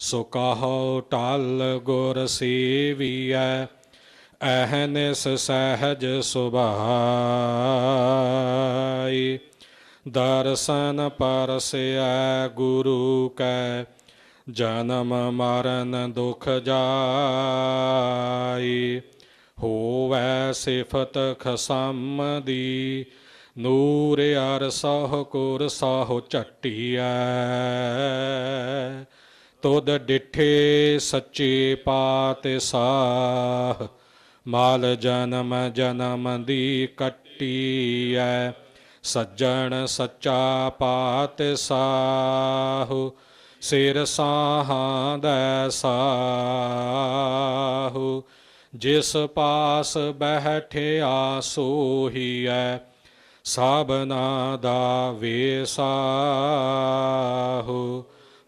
ਸੋ ਕਹੋ ਟਲ ਗੁਰ ਸੇਵੀਐ ਅਹਨਿਸ ਸਹਿਜ ਸੁਭਾਈ। ਦਰਸ਼ਨ ਪਰਸਿਐ ਗੁਰੂ ਕੈ, ਜਨਮ ਮਰਨ ਦੁਖ ਜਾਈ। ਹੋਵੈ ਸਿਫਤ ਖਸਮ ਦੀ ਨੂਰ ਅਰ ਸਹ ਕੁਰ ਸਹੁ ਝਟੀਐ। ਤੁਧ ਡਿਠੇ ਸੱਚੇ ਪਾਤ ਸਾਹ ਮਾਲ ਜਨਮ ਜਨਮ ਦੀ ਕੱਟੀ ਕੱਟੀਐ, ਸੱਜਣ ਸੱਚਾ ਪਾਤ ਸਾਹੁ ਸਿਰ ਸਾਹਾਂ ਦਾ ਸਾਹੁ, ਜਿਸ ਪਾਸ ਬਹਿਠਿਆ ਸੋਹੀਐ, ਸਾਬਨਾ ਦਾ ਵੇਸਾਹੁ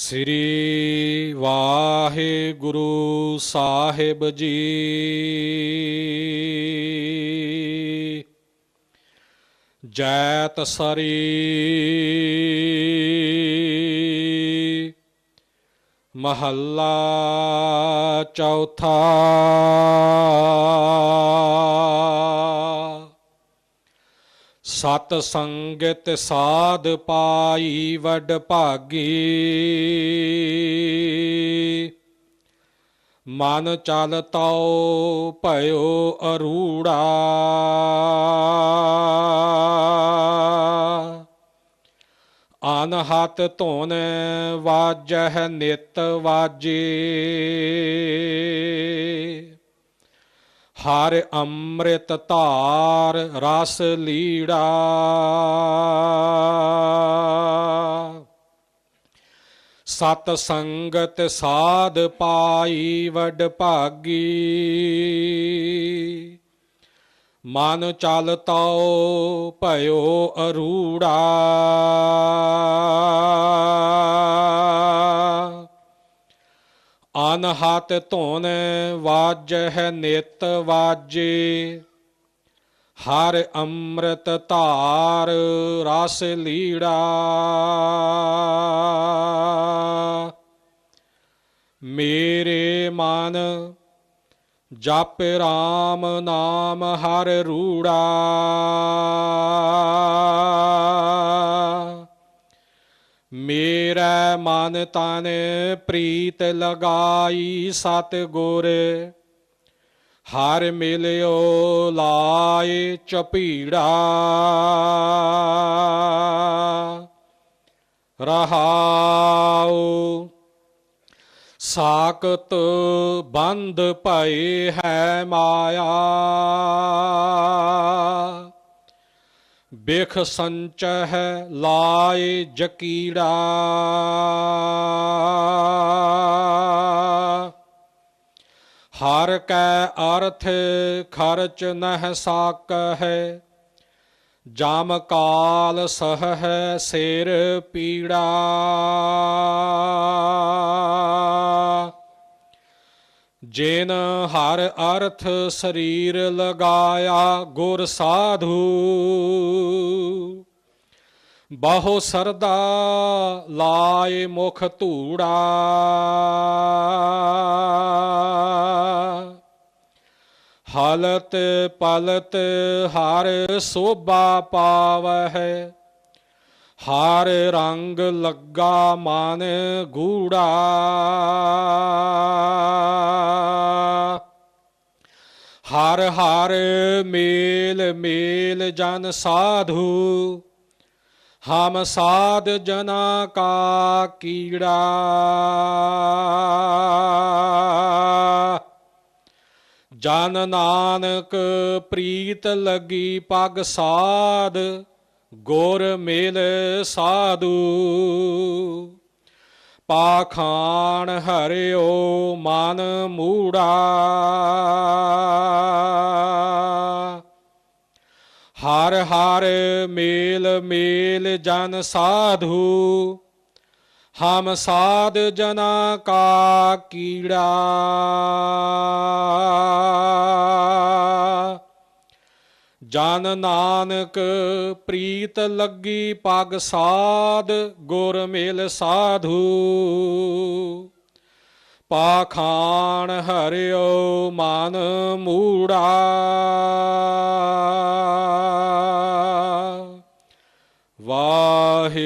ਸ੍ਰੀ ਵਾਹਿਗੁਰੂ ਸਾਹਿਬ ਜੀ। ਜੈਤ ਸਰੀ ਮਹੱਲਾ ਚੌਥਾ। ਸਤ ਸੰਗਤ ਸਾਧ ਪਾਈ ਵਡ ਭਾਗੀ। ਮਨ ਚਲ ਤਉ ਭਇਓ ਅਰੂੜਾ। ਅਨਹਤ ਧੁਨ ਵਾਜਹ ਨਿਤ ਵਾਜੇ। ਹਰ ਅੰਮ੍ਰਿਤ ਧਾਰ ਰਸ ਲੀੜਾ। ਸਤ ਸੰਗਤ ਸਾਧ ਪਾਈ ਵਡ ਭਾਗੀ। ਮਨ ਚਲ ਤਉ ਭਇਓ ਅਰੂੜਾ। ਅਨਹਤ ਧੁਨ ਵਾਜਹ ਨੇਤ ਵਾਜੇ, ਹਰ ਅੰਮ੍ਰਿਤ ਧਾਰ ਰਸ ਲੀੜਾ। ਮੇਰੇ ਮਨ ਜਪ ਰਾਮ ਨਾਮ ਹਰ ਰੂੜਾ। ਮੇਰਾ ਮਨ ਤਨ ਪ੍ਰੀਤ ਲਗਾਈ ਸਤ ਗੁਰ ਹਰ ਮਿਲਿਓ ਲਾਏ ਚਪੀੜਾ ਰਹਾਉ ਸਾਕਤ ਬੰਦ ਪਏ ਹੈ ਮਾਇਆ। ਬਿਖ ਸੰਚਹ ਲਾਏ ਜਕੀੜਾ। ਹਰ ਕੈ ਅਰਥ ਖਰਚ ਨਹਿ ਸਾਕਹਿ, ਜਾਮ ਕਾਲ ਸਹ ਸਿਰ ਪੀੜਾ। ਜੇਨ ਹਰ ਅਰਥ ਸਰੀਰ ਲਗਾਇਆ ਗੁਰ ਸਾਧੂ, ਬਹੁ ਸਰਦਾ ਲਾਏ ਮੁਖ ਧੂੜਾ। ਹਲਤ ਪਲਤ ਹਰ ਸੋਭਾ ਪਾਵਹਿ, ਹਰ ਰੰਗ ਲੱਗਾ ਮਨ ਗੂੜਾ। ਹਰ ਹਰ ਮੇਲ ਮੇਲ ਜਨ ਸਾਧੂ, ਹਮ ਸਾਧ ਜਨਾ ਕਾ ਕੀੜਾ। ਜਨ ਨਾਨਕ ਪ੍ਰੀਤ ਲਗੀ ਪਗ ਸਾਧ, ਗੁਰ ਮੇਲ ਸਾਧੂ। ਪਾਖਾਨ ਹਰਿਓ ਮਨ ਮੂੜਾ। ਹਰ ਹਰ ਮੇਲ ਮੇਲ ਜਨ ਸਾਧੂ, ਹਮ ਸਾਧ ਜਨਾ ਕਾ ਕੀੜਾ। ਜਨ ਨਾਨਕ ਪ੍ਰੀਤ ਲੱਗੀ ਪਗ ਸਾਧ, ਗੁਰ ਮੇਲ ਸਾਧੂ। ਪਾਖਾਨ ਹਰਿਓ ਮਨ ਮੂੜਾ।